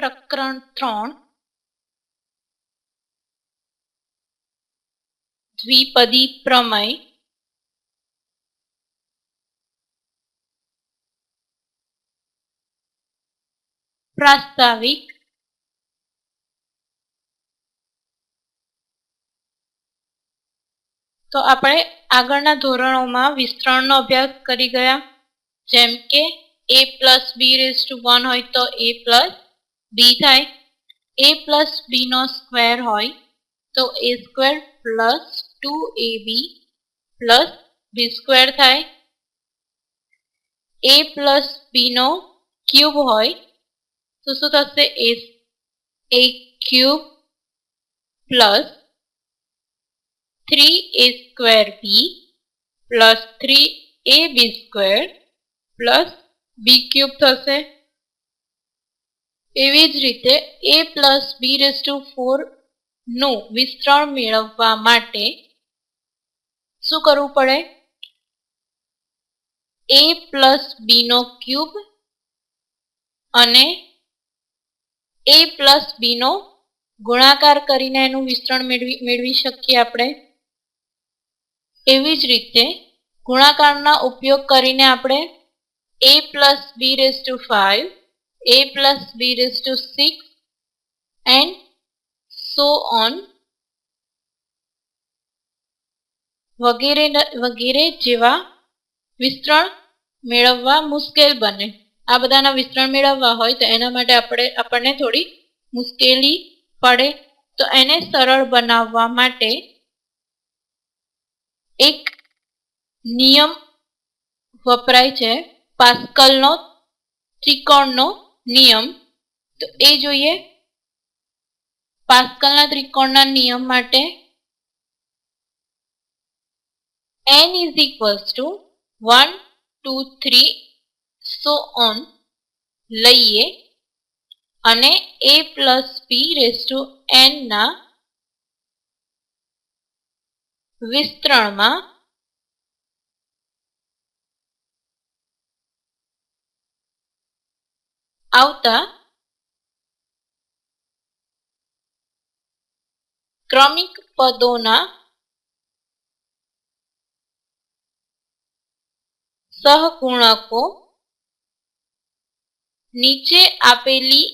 પ્રકરણ ત્રણ. દ્વિપદી પ્રમેય. પ્રાસ્તાવિક. તો આપણે આગળના ધોરણોમાં વિસ્તરણનો અભ્યાસ કરી ગયા. જેમ કે A plus B raise to one હોય તો એ પ્લસ બી થાય A plus B no square હોય, તો A square plus two A B plus B square થાય. A plus B no cube હોય, તો શું થશે? એ A cube plus three A square B plus three A B square plus B cube થશે. એવી જ રીતે A plus B raise to ફોરનું વિસ્તરણ મેળવવા માટે શું કરવું પડે? એ પ્લસ બી નો ક્યુબ અને એ પ્લસ બી નો ગુણાકાર કરીને એનું વિસ્તરણ મેળવી મેળવી શકીએ આપણે. એવી જ રીતે ગુણાકારના ઉપયોગ કરીને આપણે A plus B raise to 5, a plus b raised to 6 and so on. વગેરે વગેરે જેવા વિસ્તરણ મેળવવા મુશ્કેલ બને. આ બધાના વિસ્તરણ મેળવવા હોય તો એના માટે આપણે, આપણને થોડી મુશ્કેલી પડે. તો એને સરળ બનાવવા માટે એક નિયમ વપરાય છે. પાસ્કલનો ત્રિકોણનો નિયમ, તો એ જોઈએ. પાસ્કલના ત્રિકોણના નિયમ માટે n is equals to 1 2 3 so on લઈએ અને a plus B raise to n વિસ્તરણમાં આવતા ક્રમિક પદોના સહગુણકો નીચે આપેલી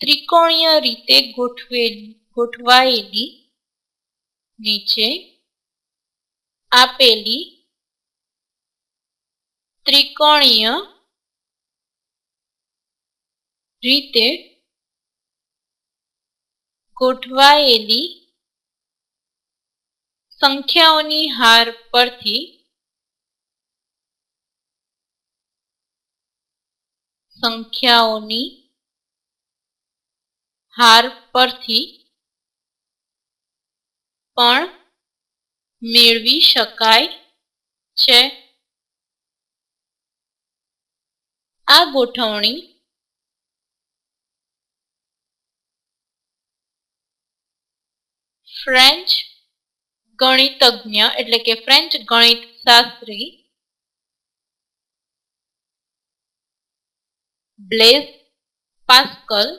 ત્રિકોણીય રીતે ગોઠવેલી ગોઠવાયેલી નીચે આપેલી ત્રિકોણીય રીતે ગોઠવાયેલી સંખ્યાઓની હાર પરથી સંખ્યાઓની હાર પરથી પણ મેળવી શકાય છે. આ ગોઠવણી ફ્રેન્ચ ગણિતજ્ઞ એટલે કે ફ્રેન્ચ ગણિત શાસ્ત્રી બ્લેઝ પાસ્કલ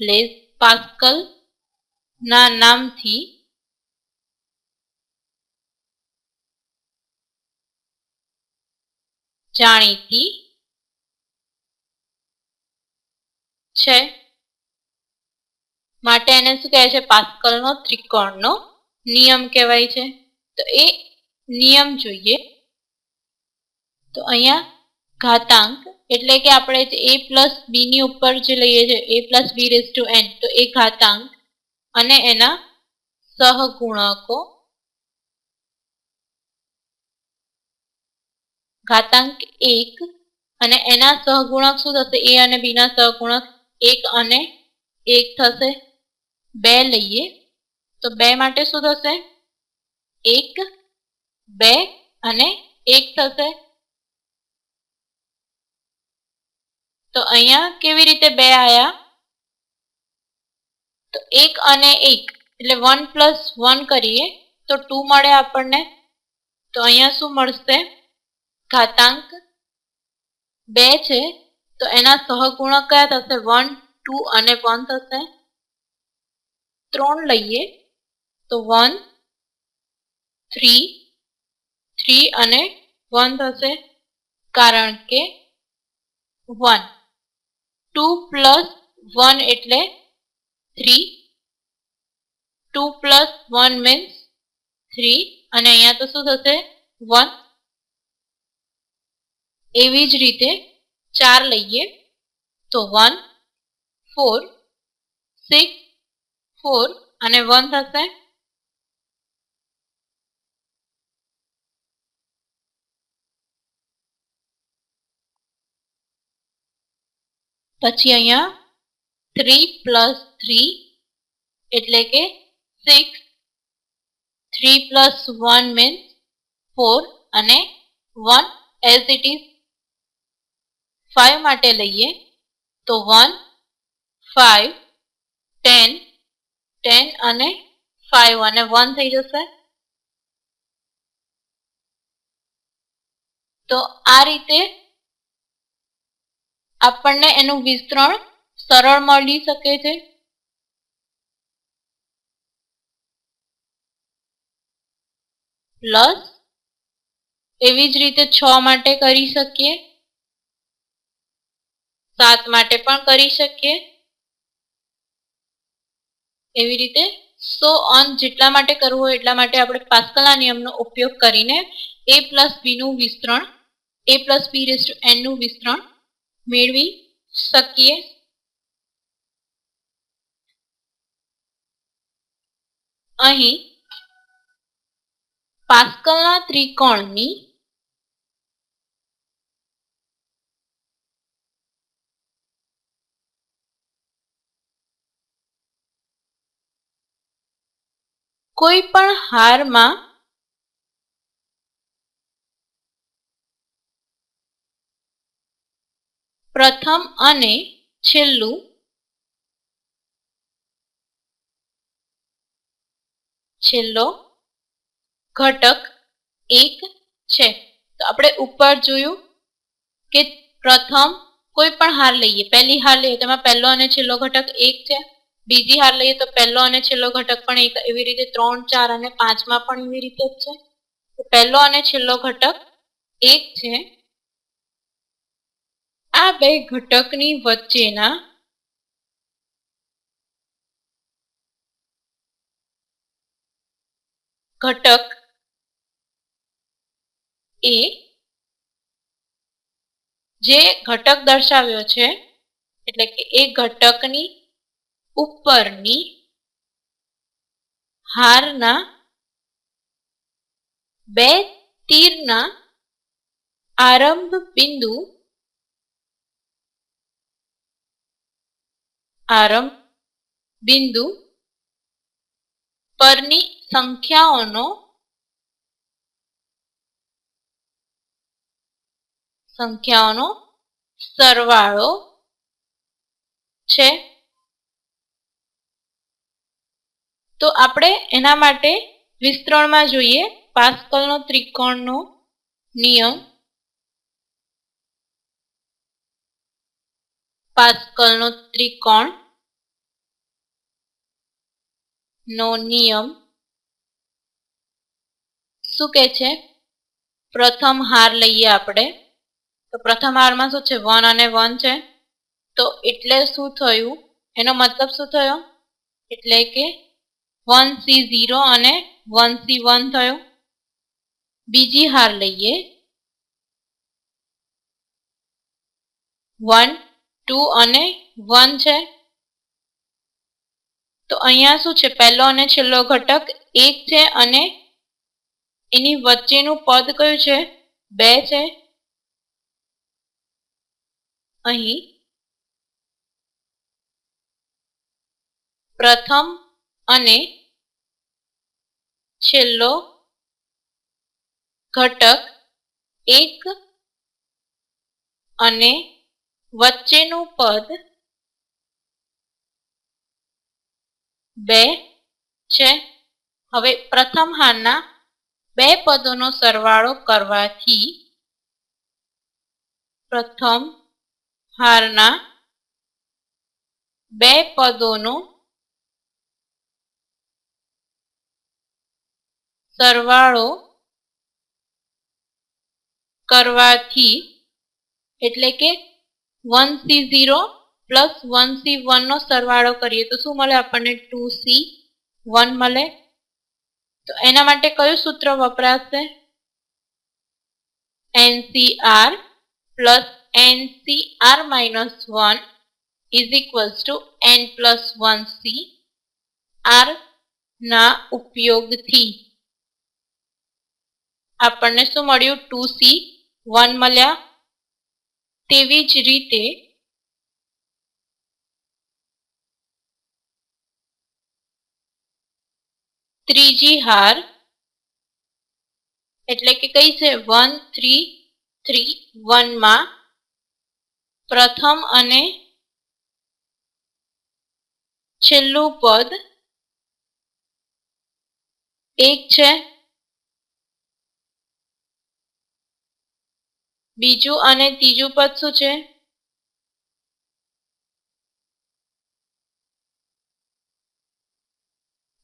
બ્લેઝ પાસ્કલ ના નામથી જાણીતી છે? માટે એને શું કહે છે? પાસ્કલનો ત્રિકોણનો નિયમ કહેવાય છે. તો એ નિયમ જોઈએ. તો અહીંયા ઘાતાંક એટલે કે આપણે એ પ્લસ બી ઉપર જે લઈએ છીએ A plus B raise to N, તો એ ઘાતાંક અને એના સહગુણકો. ઘાતાંક એક અને એના સહગુણક શું થશે? એ અને બીના સહગુણક એક અને એક થશે. બે લઈએ. તો બે માટે શું થશે? એક, બે અને એક થશે. તો અહીંયા કેવી રીતે બે આયા? તો એક અને એક, એટલે વન પ્લસ વન કરીએ, તો ટુ મળે આપણને. તો અહીંયા શું મળશે? ઘાતાંક બે છે. તો એના સહગુણક કયા થશે? વન ટુ અને વન થશે. ત્રણ લઈએ તો વન થ્રી થ્રી અને વન થશે. કારણ કે વન ટુ પ્લસ વન એટલે three two plus one means three અને અહીંયા તો શું થશે? વન એવી જ રીતે ચાર લઈએ તો વન ફોર સિક્સ ફોર અને વન થશે પછી અહીંયા થ્રી પ્લસ થ્રી એટલે કે six three plus one means four અને one as it is five માટે લઈએ, તો વન ફાઈવ ટેન ટેન અને ફાઈવ અને વન થઈ જશે. તો આ રીતે આપણને એનું વિસ્તરણ સરળ મળી શકે છે. પ્લસ એવી જ રીતે છ માટે કરી શકીએ. સાત માટે પણ કરી શકીએ. એવી રીતે સો ઓન જેટલા માટે કરવું હોય એટલા માટે આપણે પાસ્કલના નિયમનો ઉપયોગ કરીને એ પ્લસ બીનું વિસ્તરણ, એ પ્લસ બી રેસ્ટ એનનું વિસ્તરણ મેળવી શકીએ. અહીં પાસ્કલના ત્રિકોણની કોઈ પણ હારમાં પ્રથમ અને છેલ્લું છેલ્લો ઘટક એક છે. તો આપણે ઉપર જોયું કે પ્રથમ કોઈ પણ હાર લઈએ. પહેલી હાર લઈએ તેમાં પહેલો અને છેલ્લો ઘટક એક છે. બીજી હાર લઈએ તો પહેલો અને છેલ્લો ઘટક પણ એક એવી રીતે ત્રણ, ચાર અને પાંચમાં પણ એવી રીતે જ છે. પહેલો અને છેલ્લો ઘટક એક છે. આ બે ઘટકની વચ્ચેના ઘટક એ જે ઘટક દર્શાવ્યો છે, એટલે કે એ ઘટકની ઉપરની હારના બે તીરના આરંભ બિંદુ આરંભ બિંદુ પરની સંખ્યાઓનો સંખ્યાઓનો સરવાળો છે. તો આપણે એના માટે વિસ્તરણમાં જોઈએ પાસ્કલનો ત્રિકોણનો નિયમ. પાસ્કલનો ત્રિકોણ નો નિયમ. શું કે છે? પ્રથમ હાર લઈએ આપણે. તો પ્રથમ હારમાં શું છે? વન અને વન છે. તો એટલે શું થયું? એનો મતલબ શું થયો? એટલે કે વન સી ઝીરો અને વન સી વન થયો. બીજી હાર લઈએ. વન, ટુ અને વન છે. તો અહીંયા શું છે? પહેલો અને છેલ્લો ઘટક એક છે અને એની વચ્ચેનું પદ કયું છે? બે છે. અહીં પ્રથમ અને છેલ્લો ઘટક એક અને વચ્ચેનું પદ બે છે. હવે પ્રથમ હારના બે પદોનો સરવાળો કરવાથી પ્રથમ હારના બે પદોનો સરવાળો કરવાથી એટલે કે one C zero plus one C વનનો સરવાળો કરીએ. તો શું મળે આપણને? ટુ સી વન મળે. તો એના માટે કયું સૂત્ર વપરાશે? NCR plus NCR minus one is equals to N plus one C R ના ઉપયોગથી. આપણને શું મળ્યું? ટુ સી, વન મળ્યા. તેવી જ રીતે ત્રીજી હાર, એટલે કે કઈ છે? વન, થ્રી થ્રી, વનમાં પ્રથમ અને છેલ્લું પદ એક છે. બીજું અને ત્રીજું પદ શું છે?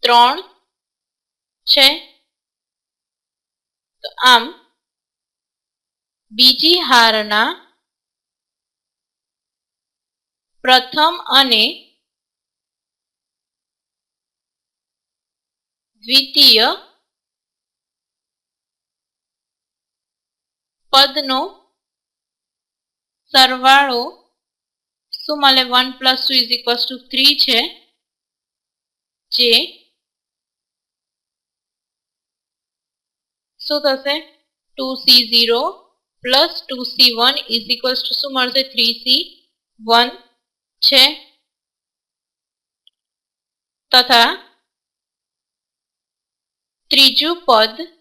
ત્રણ છે. તો આમ, બીજી હારના પ્રથમ અને દ્વિતીય પદનો સરવાળો શું મળે? One plus two is equals to three છે. જે શું થશે? Two C zero plus two C one is equals to શું મળશે? થ્રી સી વન છે. તથા ત્રીજું પદ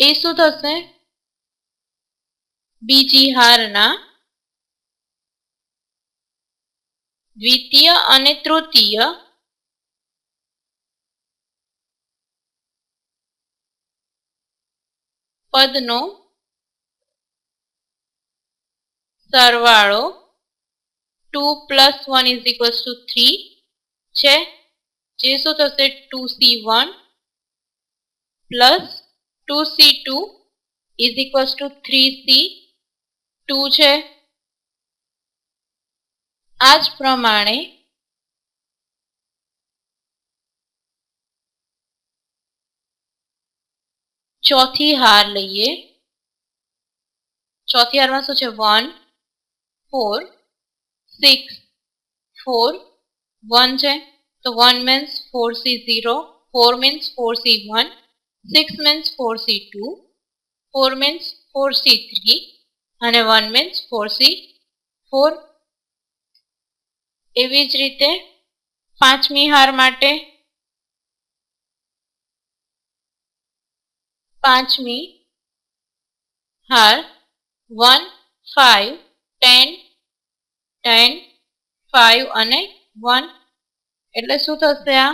એ શું થશે બીજી હારના દ્વિતીય અને તૃતીય પદનો સરવાળો two plus one is equals to three છે જે શું થશે two C one plus two C two is equals to three C two છે આ જ પ્રમાણે ચોથી હાર લઈએ ચોથી હારમાં શું છે one four six four one છે તો one means four C zero four means four C one six means four C two four means four C three અને one means four C four એવી જ રીતે પાંચમી હાર માટે પાંચમી હાર one five ten ten five અને વન એટલે શું થશે આ?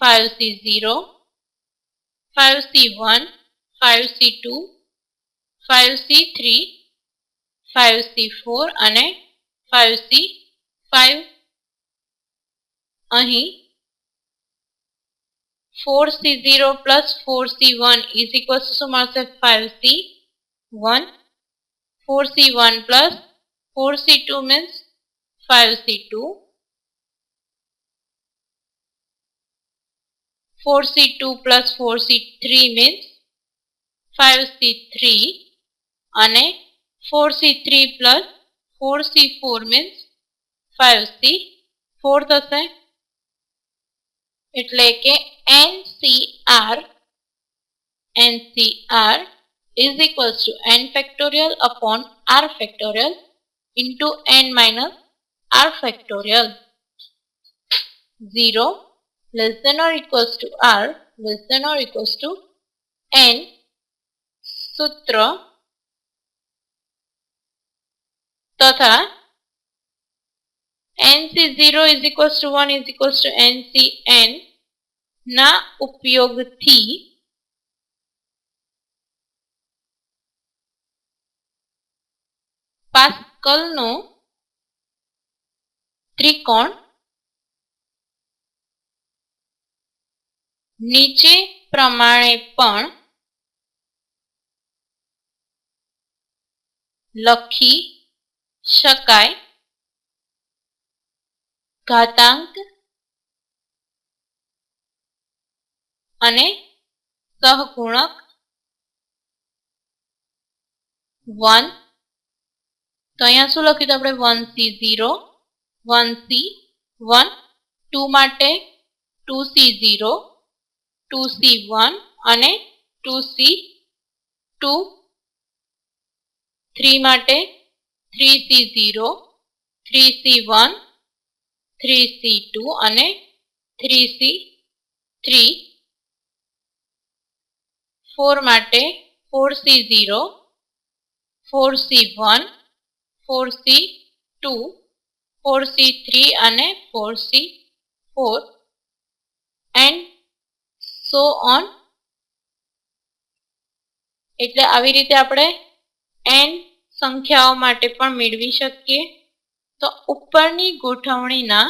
Five C zero five C one five C two five C three five C four અને ફાઈવ સી ફાઈવ અહીં four C zero plus four C one is equals શું મળશે? Five C one four C one plus four C two means five C two four C two plus four C three means five C three અને four C three plus four C four means five C four થશે એટલે કે NCR NCR is equals to n factorial upon r factorial into n minus r factorial 0 less than or equals to R less than or equals to N Sutra Tata NC0 is equals to 1 is equals to NCN Na Upyog T Pascal no Trikon નીચે પ્રમાણે પણ લખી શકાય. ઘાતાંક અને સહગુણક one. તો અહીંયા શું લખ્યું આપણે? One C zero, one C one, two માટે two C zero two C one અને ટુ સી ટુ થ્રી માટે three C zero three C one three C two અને થ્રી સી થ્રી ફોર માટે four C zero four C one four C two four C three અને four C four and so on એટલે આવી રીતે આપણે N સંખ્યાઓ માટે પણ મેળવી શકીએ. તો ઉપરની ગોઠવણીના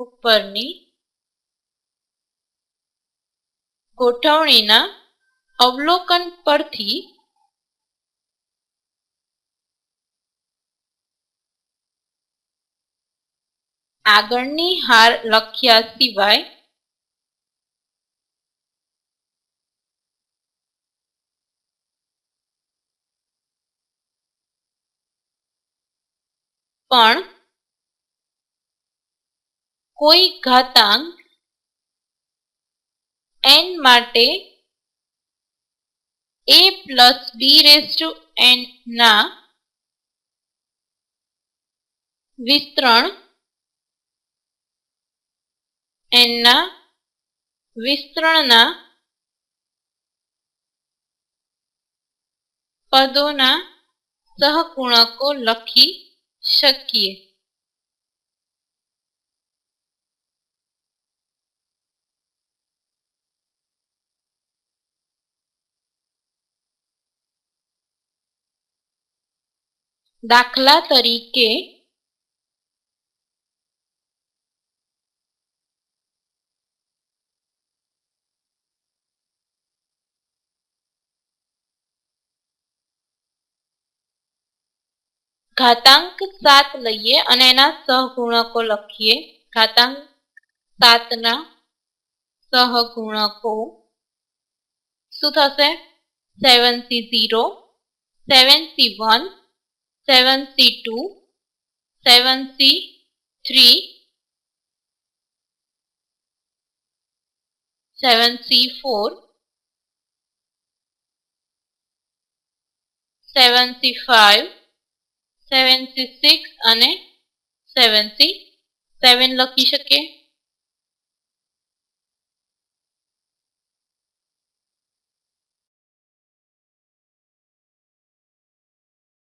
ઉપરની ગોઠવણીના અવલોકન પરથી આગળની હાર લખ્યા સિવાય પણ કોઈ ઘાતાંક n માટે a plus B raise to N ના વિસ્તરણ n ના વિસ્તરણના પદોના સહગુણકો લખી શકીએ. દાખલા તરીકે ઘાતાંક સાત લઈએ અને એના સહગુણકો લખીએ. ઘાતાંક સાતના સહગુણકો. શું થશે? Seven C zero seven C one seven C two seven C three seven C four seven C five seven C six અને સેવન સી સેવન લખી શકીએ.